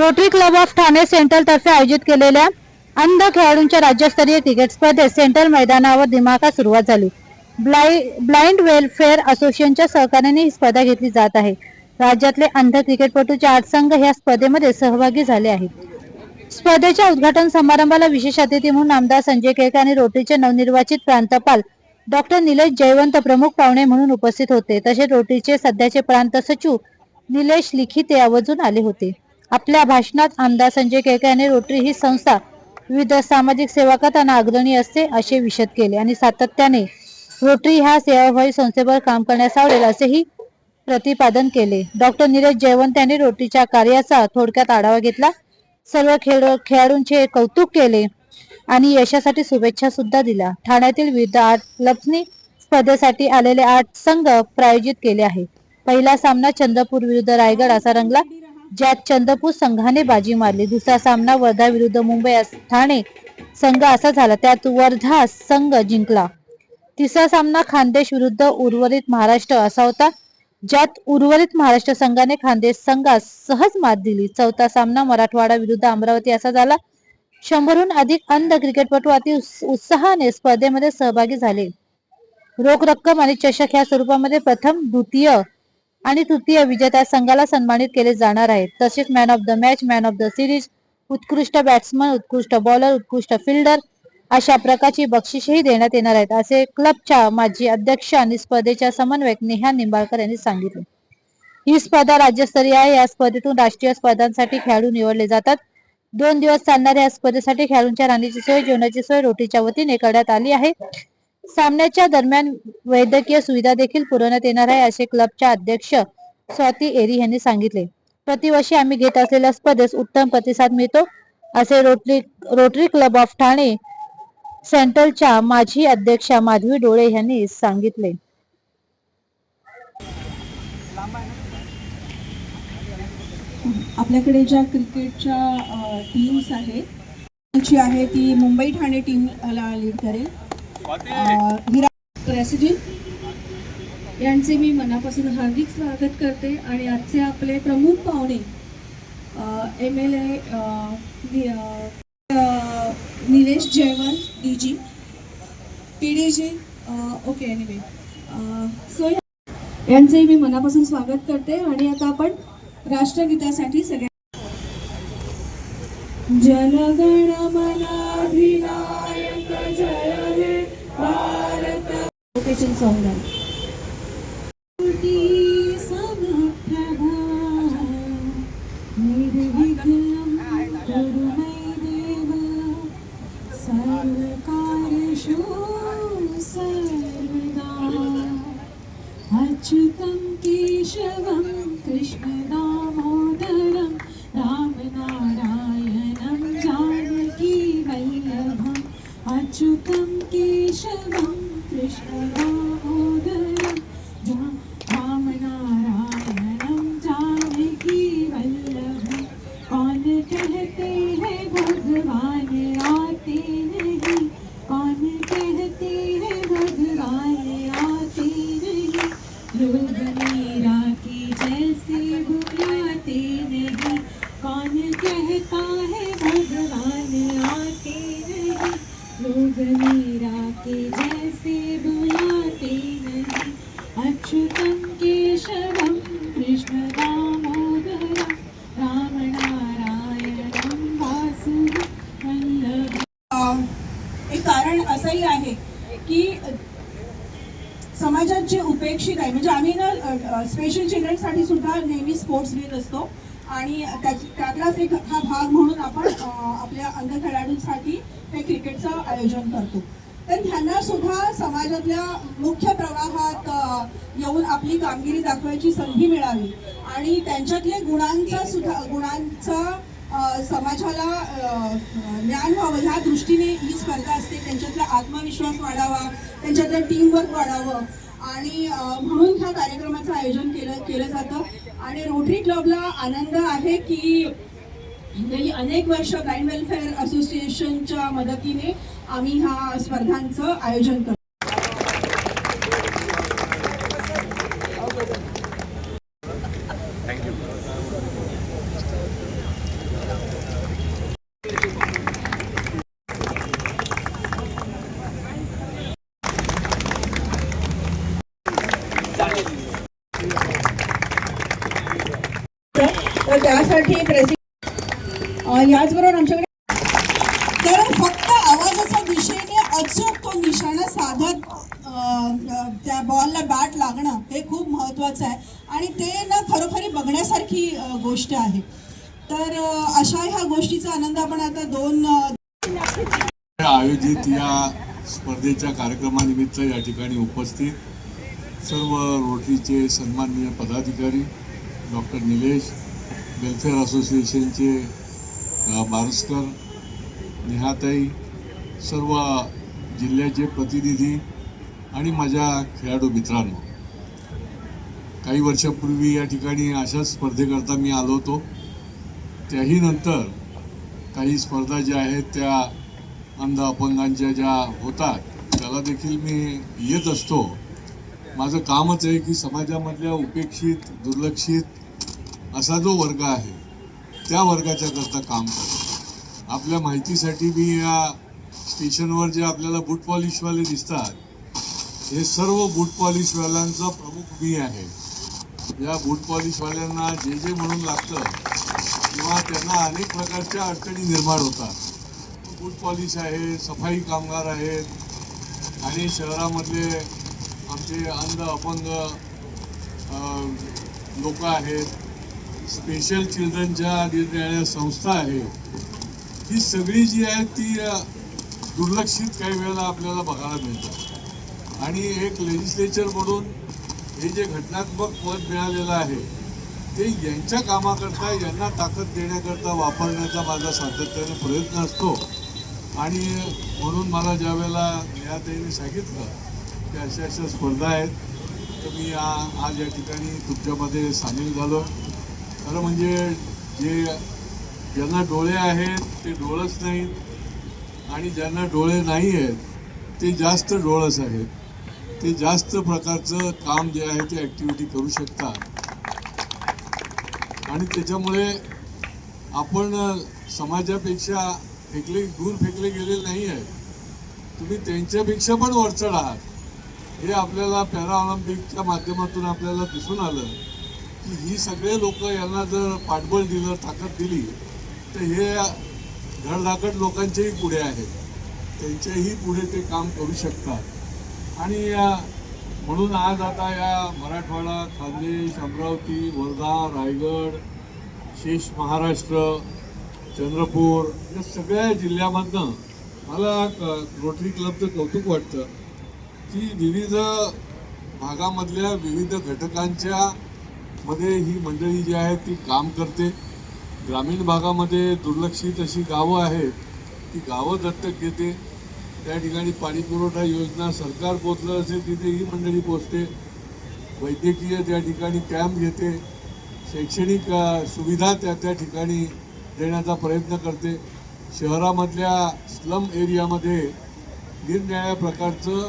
Rotary club of Thane central तर्फे आयोजित केलेल्या अंध खेळाडूंच्या राज्यस्तरीय क्रिकेट स्पर्धेत सेंट्रल मैदानावर दिमाका सुरुवात झाली. ब्लाइ ब्लाइंड वेलफेअर असोसिएशनच्या सहकार्याने ही स्पर्धा घेतली जात आहे. राज्यातले अंध क्रिकेटपटूचे आठ संघ या स्पर्धेमध्ये सहभागी झाले आहेत. स्पर्धेच्या उद्घाटन समारंभाला विशेष अतिथी म्हणून आमदार संजय केळकर आणि रोटरीचे नवनिर्वाचित प्रांतपाल डॉक्टर निलेश जयवंत प्रमुख पाहुणे म्हणून उपस्थित होते. तसेच रोटरीचे सध्याचे प्रांत सचिव निलेश लिखिते आवर्जून आले होते. आपल्या भाषणात आमदार संजय केळकर यांनी रोटरी ही संस्था विविध सामाजिक सेवा करताना अग्रणी असते असे विशद केले आणि सातत्याने रोटरी ह्या सेवाभावी संस्थेवर काम करण्यास आवडेल असेही प्रतिपादन केले. डॉक्टर नीरज जयवंत यांनी रोटरीच्या कार्याचा थोडक्यात आढावा घेतला. सर्व खेळ खेळाडूंचे कौतुक केले आणि यशासाठी शुभेच्छा सुद्धा दिल्या. ठाण्यातील विविध आठ क्लब्सनी स्पर्धेसाठी आलेले आठ संघ प्रायोजित केले आहे पहिला सामना चंद्रपूर विरुद्ध रायगड असा रंगला. ज्यात चंद्रपूर संघाने बाजी मारली. दुसरा सामना वर्धा विरुद्ध मुंबई ठाणे संघ असा झाला. त्यात वर्धा संघ जिंकला. तिसरा सामना खानदेश विरुद्ध उर्वरित महाराष्ट्र असा होता ज्यात उर्वरित महाराष्ट्र संघाने खानदेश संघास सहज मात दिली. चौथा सामना मराठवाडा विरुद्ध अमरावती असा झाला. शंभरहून अधिक अंध क्रिकेटपटू अति उत्साहाने स्पर्धेमध्ये सहभागी झाले. रोख रक्कम आणि चषक ह्या स्वरूपामध्ये प्रथम द्वितीय आणि तृतीय विजेत्या संघाला सन्मानित केले जाणार आहेत. तसेच man of the match man of the series उत्कृष्ट बॅट्समन उत्कृष्ट बॉलर उत्कृष्ट फिल्डर अशा प्रकारची बक्षिसेही देण्यात येणार आहेत. असे क्लबच्या माजी अध्यक्ष आणि स्पर्धेच्या समन्वयक नेहा निंबाळकर यांनी सांगितले. ही स्पर्धा राज्यस्तरीय आहे. या स्पर्धेतून राष्ट्रीय स्पर्धांसाठी खेळाडू निवडले जातात. दोन दिवस चालणाऱ्या या स्पर्धेसाठी खेळाडूंच्या राहण्याची सोय जेवणाची सोय रोटीच्या वतीने करण्यात आली आहे. सामन्याच्या दरम्यान वैद्यकीय सुविधा देखील पुरवण्यात येणार आहे असे क्लबच्या अध्यक्ष स्वाती एरी यांनी सांगितले. प्रतिवर्षी आम्ही घेत असलेल्या स्पर्धेस उत्तम प्रतिसाद मिळतो असे Rotary Rotary club of Thane सेंट्रलच्या माजी अध्यक्षा माधवी डोळे यांनी सांगितले. आपल्याकडे ज्या क्रिकेटच्या टीम्स आहेत जी आहे ती मुंबई ठाणे टीमला लीड करेल. प्रेसिडेंट यांचे मी मनापासून हार्दिक स्वागत करते आणि आजचे आपले प्रमुख पाहुणे M L A Nilesh Jaywant D G P D G okay anyway so यांचेही मी मनापासून स्वागत करते आणि आता आपण राष्ट्रगीतासाठी सगळ्या जनगण मनाधिनायक जय लोकेशन सॉन्ग आहे समप्रभा निर्विघ्नं कुरु मे देव सर्वकार्येषु सर्वदा अच्युतं केशवं कृष्णदामोदरं रामनारायणं जानकी वल्लभम् अच्युतं केशवं Krishna. आहे. म्हणजे आम्ही ना स्पेशल चिल्ड्रनसाठी सुद्धा नेहमी स्पोर्ट्स घेत असतो. आणि त्याची त्यातलाच एक हा भाग म्हणून आपण आपल्या अंध खेळाडूंसाठी हे क्रिकेटचं आयोजन करतो. तर त्यांना सुद्धा समाजातल्या मुख्य प्रवाहात येऊन आपली कामगिरी दाखवायची संधी मिळावी. आणि त्यांच्यातल्या गुणांचा सुद्धा गुणांचा समाजाला ज्ञान व्हावं. ह्या दृष्टीने ही स्पर्धा असते. त्यांच्यातला आत्मविश्वास वाढावा. त्यांच्यातलं टीमवर्क वाढावं. आणि म्हणून ह्या कार्यक्रमाचं आयोजन केलं केलं जातं. आणि रोटरी क्लबला आनंद आहे की गेली अनेक वर्ष ब्लाइंड वेलफेअर असोसिएशनच्या मदतीने आम्ही ह्या स्पर्धांचं आयोजन करतो. तर त्यासाठी प्रेसिडेंट याचबरोबर आमच्याकडे कारण फक्त आवाजाच्या दिशेने अचूक तो निशाणा साधत त्या बॉलला बॅट लागणं हे खूप महत्त्वाचं आहे. आणि ते ना खरोखरी बघण्यासारखी गोष्ट आहे. तर अशा ह्या गोष्टीचा आनंद आपण आता दोन आयोजित या स्पर्धेच्या कार्यक्रमानिमित्त या ठिकाणी उपस्थित सर्व रोटरीचे सन्माननीय पदाधिकारी डॉक्टर निलेश वेलफेअर असोसिएशनचे अ, बारसकर नेहाताई सर्व जिल्ह्याचे प्रतिनिधी आणि माझ्या खेळाडू मित्रांनो. काही वर्षापूर्वी या ठिकाणी अशाच स्पर्धेकरता मी आलो होतो. त्याही नंतर काही स्पर्धा ज्या आहेत त्या अंध अपंगांच्या ज्या होतात त्याला देखील मी येत असतो. माझं कामच आहे की समाजामधल्या उपेक्षित दुर्लक्षित असा जो वर्ग आहे त्या वर्गाच्या करता काम करतो. आपल्या माहितीसाठी मी या स्टेशनवर जे आपल्याला बूट पॉलिशवाले दिसतात हे सर्व बूट पॉलिशवाल्यांचा प्रमुख मी आहे. या बूट पॉलिशवाल्यांना जे जे म्हणून लागतं किंवा त्यांना अनेक प्रकारच्या अडचणी निर्माण होतात. बूट पॉलिश आहे सफाई कामगार आहेत आणि शहरामधले आमचे अंध अपंग लोक आहेत. स्पेशल चिल्ड्रनच्या निरनिराळ्या संस्था आहेत ही सगळी जी आहे ती दुर्लक्षित काही वेळेला आपल्याला बघायला मिळतात. आणि एक लेजिस्लेचर म्हणून हे जे घटनात्मक पद मिळालेलं आहे ते यांच्या कामाकरता यांना ताकद देण्याकरता वापरण्याचा माझा सातत्याने प्रयत्न असतो. आणि म्हणून मला ज्या वेळेला नेहाताईंनी सांगितलं की अशा अशा स्पर्धा आहेत तर मी आ- आज या ठिकाणी तुमच्यामध्ये सामील झालो. खरं म्हणजे जे ज्यांना डोळे आहेत ते डोळस नाहीत आणि ज्यांना डोळे नाही आहेत ते जास्त डोळस आहेत. ते जास्त प्रकारचं काम जे आहे ते ॲक्टिव्हिटी करू शकतात. आणि त्याच्यामुळे आपण समाजापेक्षा फेकले दूर फेकले गेलेले नाही आहे तुम्ही त्यांच्यापेक्षा पण वरचढ आहात. हे आपल्याला पॅरा ऑलिम्पिकच्या माध्यमातून आपल्याला दिसून आलं. ही सगळे लोक यांना जर पाठबळ दिलं ताकद दिली तर हे धडधाकट लोकांच्याही पुढे आहेत. त्यांच्याही पुढे ते काम करू शकतात. आणि या म्हणून आज आता या मराठवाडा खानदेश अमरावती वर्धा रायगड शेष महाराष्ट्र चंद्रपूर या सगळ्या जिल्ह्यामधनं मला क- रोटरी क्लबचं कौतुक वाटतं की विविध भागामधल्या विविध घटकांच्या मध्ये ही मंडळी जी आहे ती काम करते. ग्रामीण भागामध्ये दुर्लक्षित अशी गावं आहेत ती गावं दत्तक घेते. त्या ठिकाणी पाणी पुरवठा योजना सरकार पोचलं असेल तिथे ही मंडळी पोचते वैद्यकीय त्या ठिकाणी कॅम्प घेते. शैक्षणिक सुविधा त्या त्या ठिकाणी देण्याचा प्रयत्न करते. शहरामधल्या स्लम एरियामध्ये निरनिळ्या प्रकारचं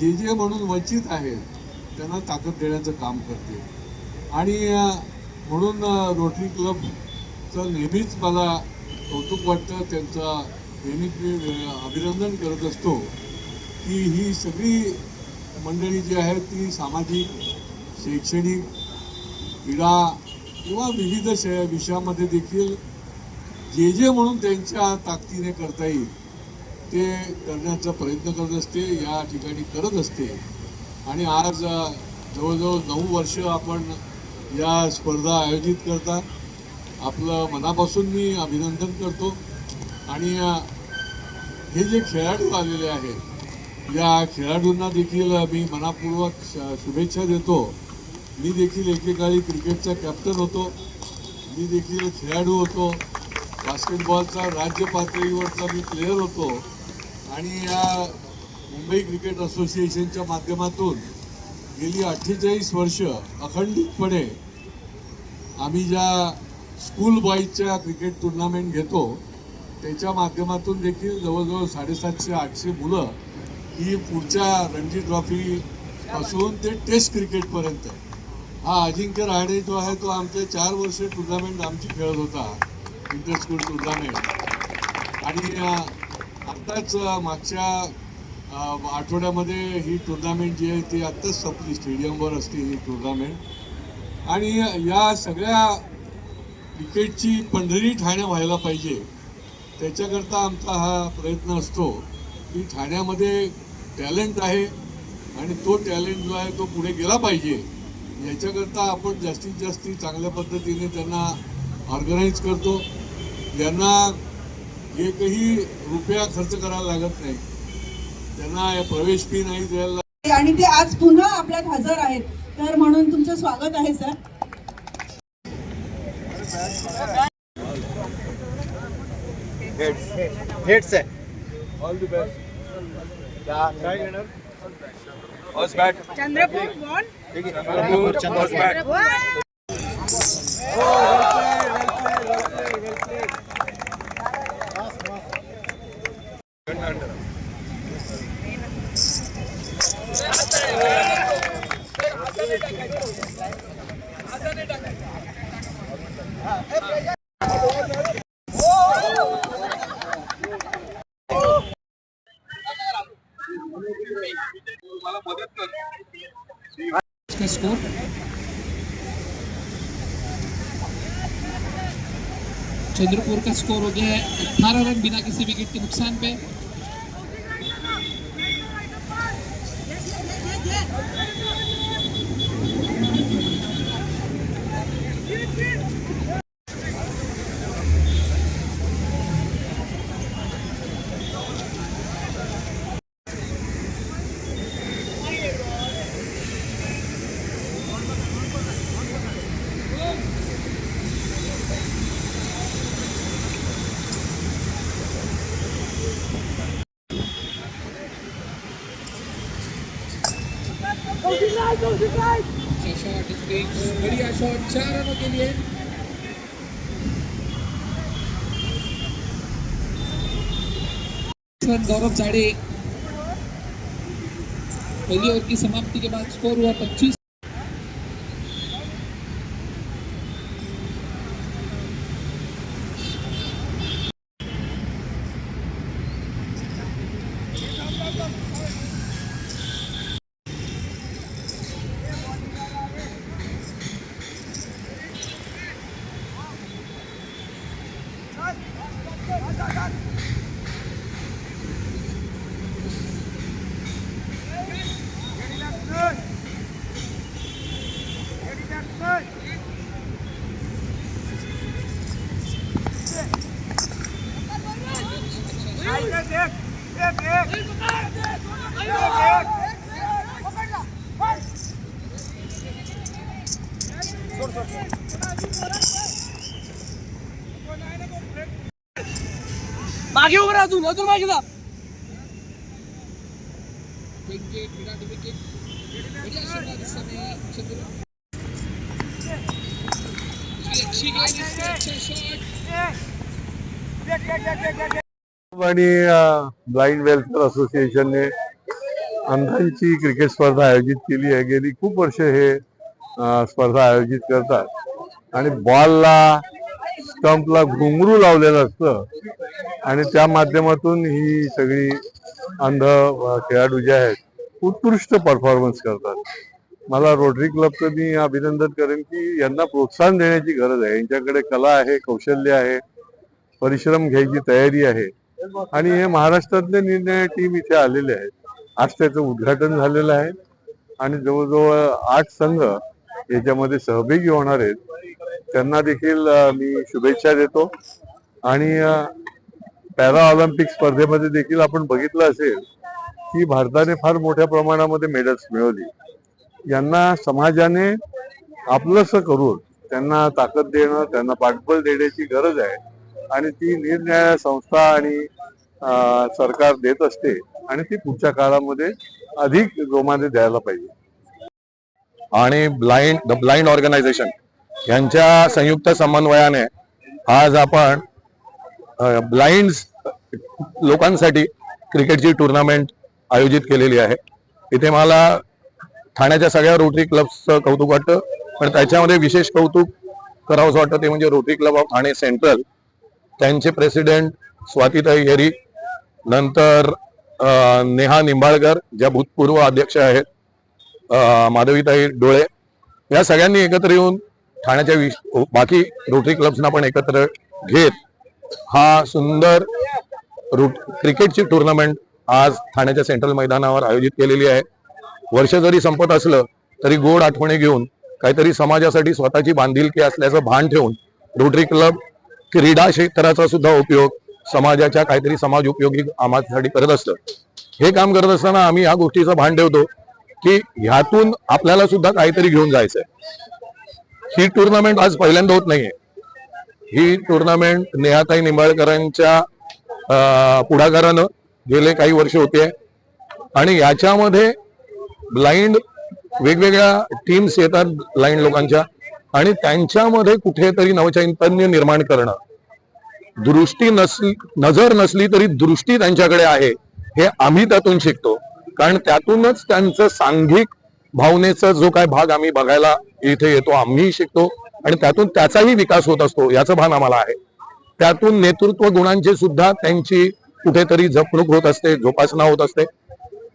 जे जे म्हणून वंचित आहेत त्यांना ताकद देण्याचं काम करते. आणि म्हणून रोटरी क्लबचं नेहमीच मला कौतुक वाटतं त्यांचा नेहमीच मी अभिनंदन करत असतो की ही सगळी मंडळी जी आहेत ती सामाजिक शैक्षणिक क्रीडा किंवा विविध श विषयामध्ये देखील जे जे म्हणून त्यांच्या ताकदीने करता येईल ते करण्याचा प्रयत्न करत असते या ठिकाणी करत असते. आणि आज जवळजवळ नऊ वर्ष आपण या स्पर्धा आयोजित करता आपलं मनापासून मी अभिनंदन करतो. आणि हे जे खेळाडू आलेले आहेत या खेळाडूंना देखील मी मनापूर्वक श- शुभेच्छा देतो. मी देखील एकेकाळी क्रिकेटचा कॅप्टन होतो. मी देखील खेळाडू होतो. बास्केटबॉलचा राज्य पातळीवरचा मी प्लेअर होतो. आणि या मुंबई क्रिकेट असोसिएशनच्या माध्यमातून गेली अठ्ठेचाळीस वर्ष अखंडितपणे आम्ही ज्या स्कूल बॉईजच्या क्रिकेट टुर्नामेंट घेतो त्याच्या माध्यमातून देखील जवळजवळ साडेसातशे आठशे मुलं ही पुढच्या रणजी ट्रॉफी पासून ते टेस्ट क्रिकेटपर्यंत हा अजिंक्य राहणे जो आहे तो आमचे चार वर्ष टुर्नामेंट आमची खेळत होता इंटर स्कूल टुर्नामेंट आणि आत्ताच मागच्या आठवड्यामध्ये ही टुर्नामेंट जी आहे ती आत्ताच संपली. स्टेडियमवर असते ही टुर्नामेंट आणि या सगळ्या क्रिकेटची पंढरी ठाणे व्हायला पाहिजे. त्याच्याकरता आमचा हा प्रयत्न असतो की ठाण्यामध्ये टॅलेंट आहे आणि तो टॅलेंट जो आहे तो पुढे गेला पाहिजे. याच्याकरता आपण जास्तीत जास्त चांगल्या पद्धतीने त्यांना ऑर्गनाईज करतो. ज्यांना एकही रुपया खर्च करायला लागत नाही. त्यांना प्रवेश फी नाही द्यायला आणि ते आज पुन्हा आपल्यात हजर आहेत. तर म्हणून तुमचं स्वागत आहे सर. हेड्स आहे ऑल द बेस्ट काय घेणार first bat Chandrapur Chandrapur score Chandrapur का स्कोर हो गया है अठारह रन बिना किसी विकेट के नुकसान पे. बीच बढ़िया शॉट चार रनों के लिए गौरव चाड़े पहली ओवर की समाप्ति के बाद स्कोर हुआ 25 मागे उभं राहा अजून अजून मागे जा. आणि ब्लाइंड वेलफेअर असोसिएशनने अंधांची क्रिकेट स्पर्धा आयोजित केली आहे. गेली खूप वर्ष हे स्पर्धा आयोजित करतात. आणि बॉलला स्टंपला घुंगरू लावलेलं असतं. आणि त्या माध्यमातून ही सगळी अंध खेळाडू जे आहेत उत्कृष्ट परफॉर्मन्स करतात. मला रोटरी क्लबचं मी अभिनंदन करेन की यांना प्रोत्साहन देण्याची गरज आहे. यांच्याकडे कला आहे कौशल्य आहे परिश्रम घ्यायची तयारी आहे. आणि हे महाराष्ट्रातले निर्णय टीम इथे आलेले आहेत. आज त्याचं उद्घाटन झालेलं आहे. आणि जवळजवळ आठ संघ याच्यामध्ये सहभागी होणार आहेत. त्यांना देखील मी शुभेच्छा देतो. आणि पॅरा ऑलिम्पिक स्पर्धेमध्ये देखील आपण बघितलं असेल की भारताने फार मोठ्या प्रमाणामध्ये मेडल्स मिळवली. यांना समाजाने आपलंसं करून त्यांना ताकद देणं त्यांना पाठबळ देण्याची गरज आहे आणि ती निरनिराळ्या संस्था आणि सरकार देत असते आणि ती पुढच्या काळामध्ये अधिक जोमाने द्यायला पाहिजे. आणि ब्लाइंड द ब्लाइंड ऑर्गनायझेशन यांच्या संयुक्त समन्वयाने आज आपण ब्लाइंड लोकांसाठी क्रिकेटची टुर्नामेंट आयोजित केलेली आहे. इथे मला ठाण्याच्या सगळ्या रोटरी क्लब्सचं कौतुक वाटतं पण त्याच्यामध्ये विशेष कौतुक करावंसं वाटतं ते म्हणजे Rotary Club of Thane Central त्यांचे प्रेसिडेंट स्वातीताई येरी नंतर नेहा निंबाळकर ज्या भूतपूर्व अध्यक्ष आहेत माधवीताई डोळे या सगळ्यांनी एकत्र येऊन ठाण्याच्या बाकी रोटरी क्लब्सना पण एकत्र घेत हा सुंदर रूट क्रिकेटची टुर्नामेंट आज ठाण्याच्या सेंट्रल मैदानावर आयोजित केलेली आहे. वर्ष जरी संपत असलं तरी गोड आठवणी घेऊन काहीतरी समाजासाठी स्वतःची बांधिलकी असल्याचं भान ठेवून रोटरी क्लब क्रीडा क्षेत्राचा सुद्धा उपयोग समाजाच्या काहीतरी समाज उपयोगी कामासाठी करत असतं. हे काम करत असताना आम्ही ह्या गोष्टीचं भान ठेवतो की ह्यातून आपल्याला सुद्धा काहीतरी घेऊन जायचंय. ही टुर्नामेंट आज पहिल्यांदा होत नाहीये. ही टुर्नामेंट नेहाताई निंबाळकरांच्या अं, पुढाकारानं गेले काही वर्ष होते. आणि याच्यामध्ये ब्लाइंड वेगवेगळ्या टीम्स येतात ब्लाइंड लोकांच्या. आणि त्यांच्यामध्ये कुठेतरी नवचैतन्य निर्माण करणं. दृष्टी नसली नजर नसली तरी दृष्टी त्यांच्याकडे आहे. हे आम्ही त्यातून शिकतो. कारण त्यातूनच त्यांचं सांघिक भावनेचा जो काय भाग आम्ही बघायला इथे येतो आम्ही शिकतो. आणि त्यातून त्याचाही विकास होत असतो याचं भान आम्हाला आहे. त्यातून नेतृत्व गुणांची सुद्धा त्यांची कुठेतरी जपणूक होत असते जोपासना होत असते.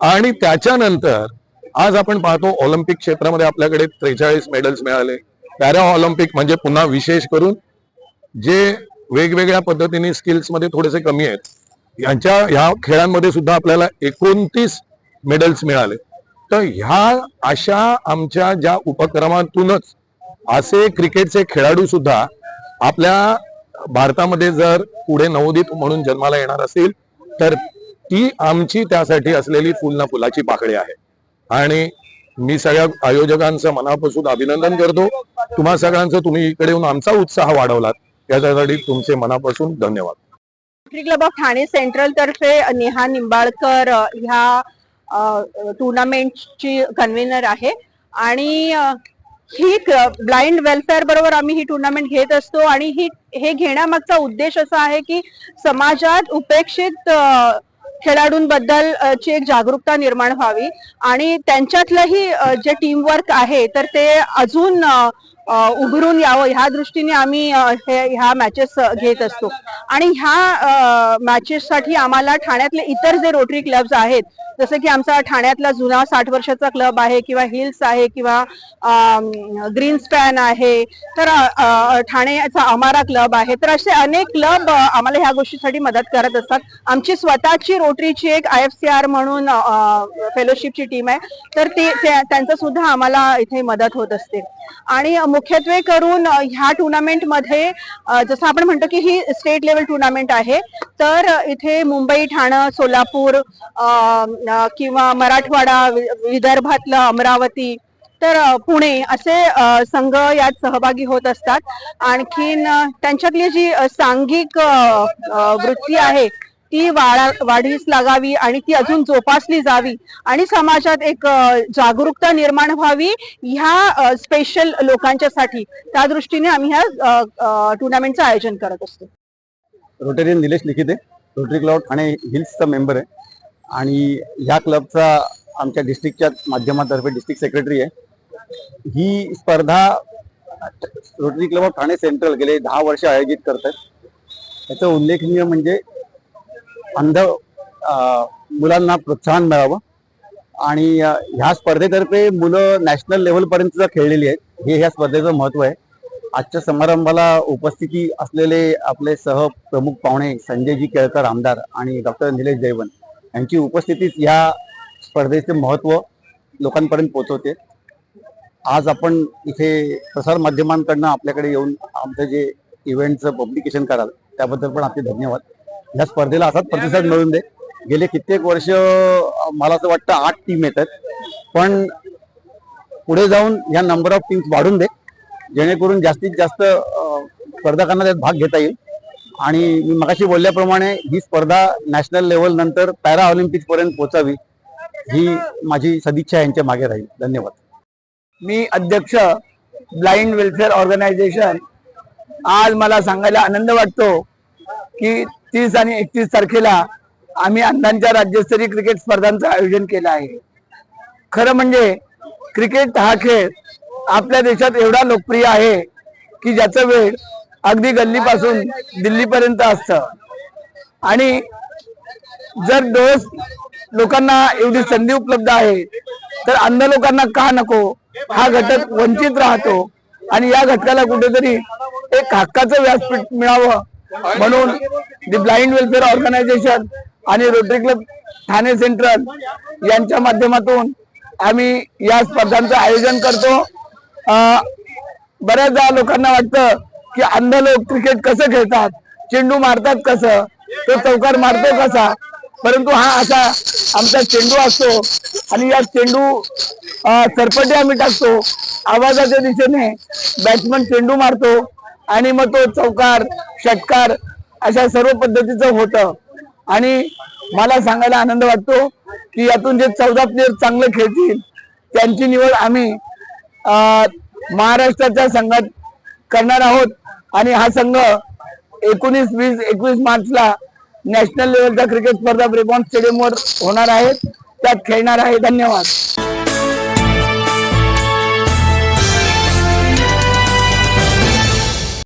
आणि त्याच्यानंतर आज आपण पाहतो ऑलिम्पिक क्षेत्रामध्ये आपल्याकडे त्रेचाळीस मेडल्स मिळाले. पॅरा ऑलिम्पिक म्हणजे पुन्हा विशेष करून जे वेगवेगळ्या पद्धतीने स्किल्समध्ये थोडेसे कमी आहेत यांच्या ह्या खेळांमध्ये सुद्धा आपल्याला एकोणतीस मेडल्स मिळाले. तर ह्या अशा आमच्या ज्या उपक्रमातूनच असे क्रिकेटचे खेळाडू सुद्धा आपल्या भारतामध्ये जर पुढे नवोदित म्हणून जन्माला येणार असेल तर ती आमची त्यासाठी असलेली फुल ना फुलाची पाकळी आहे. आणि मी सगळ्या आयोजकांचं मनापासून अभिनंदन करतो. तुम्हा सगळ्यांचं तुम्ही इकडे येऊन आमचा उत्साह वाढवलात. याच्यासाठी तुमचे मनापासून धन्यवाद. Cricket Club of Thane Central तर्फे नेहा निंबाळकर ह्या टुर्नामेंटची कन्व्हेनर आहे. आणि ही ब्लाइंड वेलफेअर बरोबर आम्ही ही टुर्नामेंट घेत असतो आणि ही हे घेण्यामागचा उद्देश असा आहे की समाजात उपेक्षित खेळाडूंबद्दल ची एक जागरूकता निर्माण व्हावी. आणि त्यांच्यातलंही जे टीमवर्क आहे तर ते अजून उभरून यावं. ह्या दृष्टीने आम्ही हे ह्या मॅचेस घेत असतो. आणि ह्या मॅचेससाठी आम्हाला ठाण्यातले इतर जे रोटरी क्लब्स आहेत जसं की आमचा ठाण्यातला जुना साठ वर्षाचा क्लब आहे किंवा हिल्स आहे किंवा ग्रीन स्पॅन आहे तर ठाण्याचा अमारा क्लब आहे. तर असे अनेक क्लब आम्हाला ह्या गोष्टीसाठी मदत करत असतात. आमची स्वतःची रोटरीची एक आय एफ सी आर म्हणून फेलोशिपची टीम आहे. तर ते- त्यांचं सुद्धा आम्हाला इथे मदत होत असते. आणि मुख्यत्वे करून ह्या टुर्नामेंटमध्ये जसं आपण म्हणतो की ही स्टेट लेवल टुर्नामेंट आहे तर इथे मुंबई ठाणं सोलापूर किंवा मराठवाडा विदर्भातलं अमरावती तर पुणे असे संघ यात सहभागी होत असतात. आणखीन त्यांच्यातली जी सांघिक वृत्ती आहे ती वाढीस लागावी आणि ती अजून जोपासली जावी. आणि समाजात एक जागरूकता निर्माण व्हावी ह्या स्पेशल लोकांच्यासाठी. त्या दृष्टीने आम्ही ह्या टुर्नामेंटचं आयोजन करत असतो. Rotarian Nilesh Likhite Rotary Club Thane हिल्सचा member आहे. आणि ह्या क्लबचा आमच्या डिस्ट्रिक्टच्या माध्यमातर्फे डिस्ट्रिक्ट सेक्रेटरी आहे. ही स्पर्धा Rotary Club of Thane Central गेले दहा वर्ष आयोजित करतात. त्याचं उल्लेखनीय म्हणजे अंध मुलांना प्रोत्साहन मिळावं. आणि ह्या स्पर्धेतर्फे मुलं नॅशनल लेवलपर्यंत खेळलेली आहेत हे ह्या स्पर्धेचं महत्त्व आहे. आजच्या समारंभाला उपस्थिती असलेले आपले सह प्रमुख पाहुणे संजयजी केळकर आमदार आणि डॉक्टर निलेश जयवन यांची उपस्थितीच ह्या स्पर्धेचे महत्त्व लोकांपर्यंत पोहोचवते. आज आपण इथे प्रसारमाध्यमांकडनं आपल्याकडे येऊन आमचं जे इव्हेंटचं पब्लिकेशन कराल त्याबद्दल पण आपले धन्यवाद. या स्पर्धेला असाच प्रतिसाद मिळून दे. गेले कित्येक वर्ष मला असं वाटतं आठ टीम येतात. पण पुढे जाऊन ह्या नंबर ऑफ टीम्स वाढून दे. जेणेकरून जास्तीत जास्त स्पर्धकांना त्यात भाग घेता येईल. आणि मी मगाशी बोलल्याप्रमाणे ही स्पर्धा नॅशनल लेवल नंतर पॅरा ऑलिम्पिक पर्यंत पोहोचावी ही माझी सदिच्छा यांच्या मागे राहील. धन्यवाद. मी अध्यक्ष ब्लाइंड वेलफेअर ऑर्गनायझेशन आज मला सांगायला आनंद वाटतो की तीस आणि एकतीस तारखेला आम्ही अंधांच्या राज्यस्तरीय क्रिकेट स्पर्धांचं आयोजन केलं आहे. खरं म्हणजे क्रिकेट हा खेळ आपल्या देशात एवढा लोकप्रिय आहे की ज्याचं वेळ अगदी गल्लीपासून दिल्लीपर्यंत असतं. आणि जर डोस लोकांना एवढी संधी उपलब्ध आहे तर अंध लोकांना का नको? हा घटक वंचित राहतो. आणि या घटकाला कुठेतरी एक हक्काचं व्यासपीठ मिळावं म्हणून दी ब्लाइंड वेलफेअर ऑर्गनायझेशन आणि रोटरी क्लब ठाणे सेंट्रल यांच्या माध्यमातून आम्ही या स्पर्धांचं आयोजन करतो. अं, बऱ्याचदा लोकांना वाटतं की अंध लोक क्रिकेट कसं खेळतात? चेंडू मारतात कसं? तो चौकार मारतो कसा? परंतु हा असा आमचा चेंडू असतो आणि या चेंडू अं, सरपटे आम्ही टाकतो. आवाजाच्या दिशेने बॅट्समन चेंडू मारतो. आणि मग तो चौकार षटकार अशा सर्व पद्धतीचं होतं. आणि मला सांगायला आनंद वाटतो की यातून जे चौदा प्लेयर चांगले खेळतील त्यांची निवड आम्ही महाराष्ट्राच्या संघात करणार आहोत. आणि हा संघ एकोणीस वीस एकवीस मार्चला नॅशनल लेवलच्या क्रिकेट स्पर्धा ब्रेबॉन स्टेडियमवर होणार आहेत त्यात खेळणार आहे. धन्यवाद.